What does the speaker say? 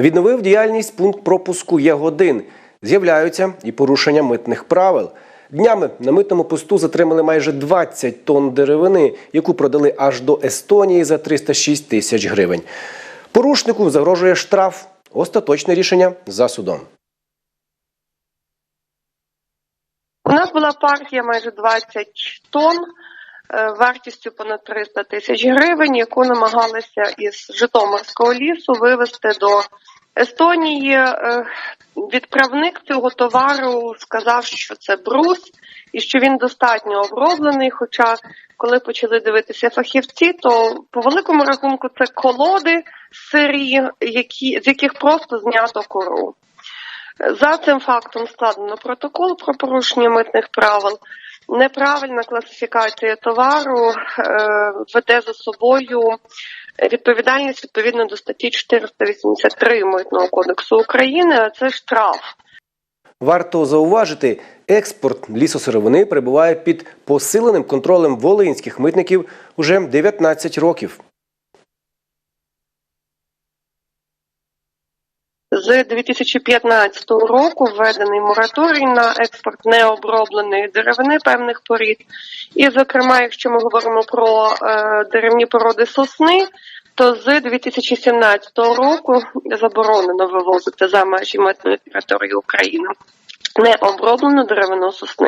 Відновив діяльність пункт пропуску Ягодин. З'являються і порушення митних правил. Днями на митному посту затримали майже 20 тонн деревини, яку продали аж до Естонії за 306 тисяч гривень. Порушнику загрожує штраф. Остаточне рішення за судом. У нас була партія майже 20 тонн вартістю понад 300 тисяч гривень, яку намагалися із Житомирського лісу вивезти до Естонії. Е, Відправник цього товару сказав, що це брус і що він достатньо оброблений. Хоча, коли почали дивитися фахівці, то по великому рахунку це колоди сирі, які з яких просто знято кору. За цим фактом складено протокол про порушення митних правил. Неправильна класифікація товару е, веде за собою відповідальність відповідно до статті 483 Митного кодексу України. А це штраф. Варто зауважити, експорт лісосировини перебуває під посиленим контролем волинських митників уже 19 років. З 2015 року введений мораторій на експорт необробленої деревини певних порід. І, зокрема, якщо ми говоримо про е, деревні породи сосни, то з 2017 року заборонено вивозити за межі митної території України необроблену деревину сосни.